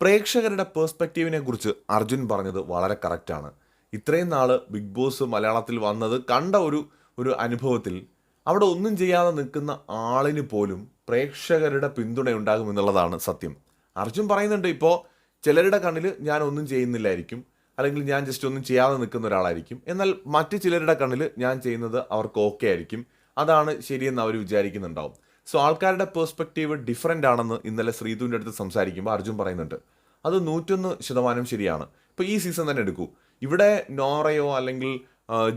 പ്രേക്ഷകരുടെ പേഴ്സ്പെക്റ്റീവിനെ കുറിച്ച് അർജുൻ പറഞ്ഞത് വളരെ കറക്റ്റാണ് ഇത്രയും നാൾ ബിഗ് ബോസ് മലയാളത്തിൽ വന്നത് കണ്ട ഒരു ഒരു അനുഭവത്തിൽ അവിടെ ഒന്നും ചെയ്യാതെ നിൽക്കുന്ന ആളിന് പോലും പ്രേക്ഷകരുടെ പിന്തുണയുണ്ടാകും എന്നുള്ളതാണ് സത്യം. അർജുൻ പറയുന്നുണ്ട് ഇപ്പോൾ ചിലരുടെ കണ്ണിൽ ഞാൻ ഒന്നും ചെയ്യുന്നില്ലായിരിക്കും. അല്ലെങ്കിൽ ഞാൻ ജസ്റ്റ് ഒന്നും ചെയ്യാതെ നിൽക്കുന്ന ഒരാളായിരിക്കും. എന്നാൽ മറ്റു ചിലരുടെ കണ്ണിൽ ഞാൻ ചെയ്യുന്നത് അവർക്ക് ഓക്കെ ആയിരിക്കും. അതാണ് ശരിയെന്ന് അവർ വിചാരിക്കുന്നുണ്ടാവും. സോ ആൾക്കാരുടെ പേഴ്സ്പെക്റ്റീവ് ഡിഫറെന്റ് ആണെന്ന് ഇന്നലെ ശ്രീതുവിന്റെ അടുത്ത് സംസാരിക്കുമ്പോൾ അർജുൻ പറയുന്നുണ്ട്. അത് നൂറ്റൊന്ന് ശതമാനം ശരിയാണ്. ഇപ്പോൾ ഈ സീസൺ തന്നെ എടുക്കൂ. ഇവിടെ നോറയോ അല്ലെങ്കിൽ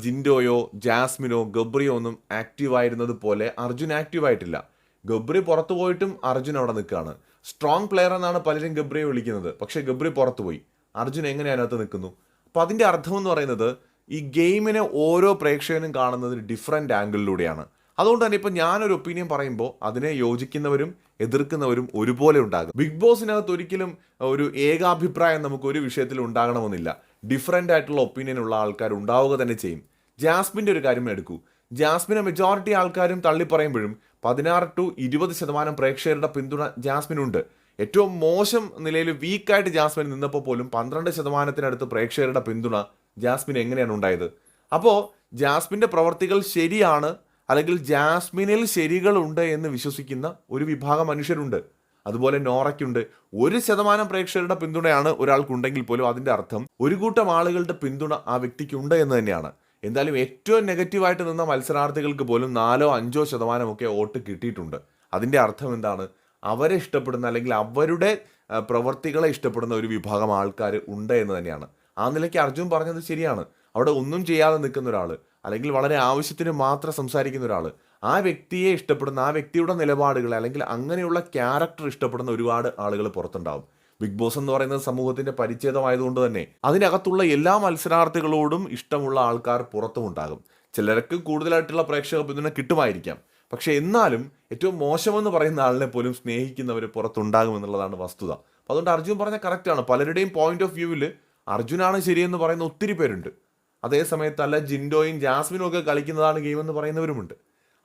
ജിൻഡോയോ ജാസ്മിനോ ഗബ്രിയോ ഒന്നും ആക്റ്റീവ് ആയിരുന്നത് പോലെ അർജുൻ ആക്റ്റീവ് ആയിട്ടില്ല. ഗബ്രി പുറത്തു പോയിട്ടും അർജുൻ അവിടെ നിൽക്കുകയാണ്. സ്ട്രോങ് പ്ലെയർ എന്നാണ് പലരും ഗബ്രിയെ വിളിക്കുന്നത്. പക്ഷേ ഗബ്രി പുറത്തു പോയി. അർജുൻ എങ്ങനെ അതിനകത്ത് നിൽക്കുന്നു? അപ്പോൾ അതിന്റെ അർത്ഥം എന്ന് പറയുന്നത് ഈ ഗെയിമിനെ ഓരോ പ്രേക്ഷകനും കാണുന്നത് ഡിഫറെന്റ് ആംഗിളിലൂടെയാണ് അതുകൊണ്ട് തന്നെ ഇപ്പം ഞാനൊരു ഒപ്പീനിയൻ പറയുമ്പോൾ അതിനെ യോജിക്കുന്നവരും എതിർക്കുന്നവരും ഒരുപോലെ ഉണ്ടാകും. ബിഗ് ബോസിനകത്ത് ഒരിക്കലും ഒരു ഏകാഭിപ്രായം നമുക്ക് ഒരു വിഷയത്തിൽ ഉണ്ടാകണമെന്നില്ല. ഡിഫറെന്റ് ആയിട്ടുള്ള ഒപ്പീനിയൻ ഉള്ള ആൾക്കാർ ഉണ്ടാവുക തന്നെ ചെയ്യും. ജാസ്മിന്റെ ഒരു കാര്യം എടുക്കൂ. ജാസ്മിനെ മെജോറിറ്റി ആൾക്കാരും തള്ളി പറയുമ്പോഴും പതിനാറ് ടു ഇരുപത് ശതമാനം പ്രേക്ഷകരുടെ പിന്തുണ ജാസ്മിനുണ്ട്. ഏറ്റവും മോശം നിലയിൽ വീക്കായിട്ട് ജാസ്മിൻ നിന്നപ്പോൾ പോലും പന്ത്രണ്ട് ശതമാനത്തിനടുത്ത് പ്രേക്ഷകരുടെ പിന്തുണ ജാസ്മിൻ എങ്ങനെയാണ് ഉണ്ടായത്? അപ്പോൾ ജാസ്മിന്റെ പ്രവർത്തികൾ ശരിയാണ് അല്ലെങ്കിൽ ജാസ്മിനിൽ ശരികളുണ്ട് എന്ന് വിശ്വസിക്കുന്ന ഒരു വിഭാഗം മനുഷ്യരുണ്ട്. അതുപോലെ നോറയ്ക്കുണ്ട്. ഒരു ശതമാനം പ്രേക്ഷകരുടെ പിന്തുണയാണ് ഒരാൾക്കുണ്ടെങ്കിൽ പോലും അതിന്റെ അർത്ഥം ഒരു കൂട്ടം ആളുകളുടെ പിന്തുണ ആ വ്യക്തിക്കുണ്ട് എന്ന് തന്നെയാണ്. എന്തായാലും ഏറ്റവും നെഗറ്റീവായിട്ട് നിന്ന മത്സരാർത്ഥികൾക്ക് പോലും നാലോ അഞ്ചോ ശതമാനമൊക്കെ വോട്ട് കിട്ടിയിട്ടുണ്ട്. അതിന്റെ അർത്ഥം എന്താണ്? അവരെ ഇഷ്ടപ്പെടുന്ന അല്ലെങ്കിൽ അവരുടെ പ്രവർത്തികളെ ഇഷ്ടപ്പെടുന്ന ഒരു വിഭാഗം ആൾക്കാർ ഉണ്ട് എന്ന് തന്നെയാണ്. ആ നിലയ്ക്ക് അർജുൻ പറഞ്ഞത് ശരിയാണ്. അവിടെ ഒന്നും ചെയ്യാതെ നിൽക്കുന്ന ഒരാൾ അല്ലെങ്കിൽ വളരെ ആവശ്യത്തിന് മാത്രം സംസാരിക്കുന്ന ഒരാൾ ആ വ്യക്തിയെ ഇഷ്ടപ്പെടുന്ന ആ വ്യക്തിയുടെ നിലപാടുകൾ അല്ലെങ്കിൽ അങ്ങനെയുള്ള ക്യാരക്ടർ ഇഷ്ടപ്പെടുന്ന ഒരുപാട് ആളുകൾ പുറത്തുണ്ടാവും. ബിഗ് ബോസ് എന്ന് പറയുന്നത് സമൂഹത്തിന്റെ പരിചയമായതുകൊണ്ട് തന്നെ അതിനകത്തുള്ള എല്ലാ മത്സരാർത്ഥികളോടും ഇഷ്ടമുള്ള ആൾക്കാർ പുറത്തും ഉണ്ടാകും. ചിലർക്ക് കൂടുതലായിട്ടുള്ള പ്രേക്ഷക പിന്തുണ കിട്ടുമായിരിക്കാം. പക്ഷെ എന്നാലും ഏറ്റവും മോശമെന്ന് പറയുന്ന ആളിനെ പോലും സ്നേഹിക്കുന്നവർ പുറത്തുണ്ടാകും എന്നുള്ളതാണ് വസ്തുത. അപ്പോൾ അതുകൊണ്ട് അർജുൻ പറഞ്ഞ കറക്റ്റാണ് പലരുടെയും പോയിന്റ് ഓഫ് വ്യൂവിൽ അർജുനാണ് ശരിയെന്ന് പറയുന്ന ഒത്തിരി പേരുണ്ട്. അതേ സമയത്ത് അല്ല ജിൻഡോയും ജാസ്മിനും ഒക്കെ കളിക്കുന്നതാണ് ഗെയിം എന്ന് പറയുന്നവരുമുണ്ട്.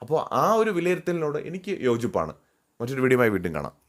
അപ്പോൾ ആ ഒരു വിലയിരുത്തലിനോട് എനിക്ക് യോജിപ്പാണ്. മറ്റൊരു വീഡിയോയുമായി വീണ്ടും കാണാം.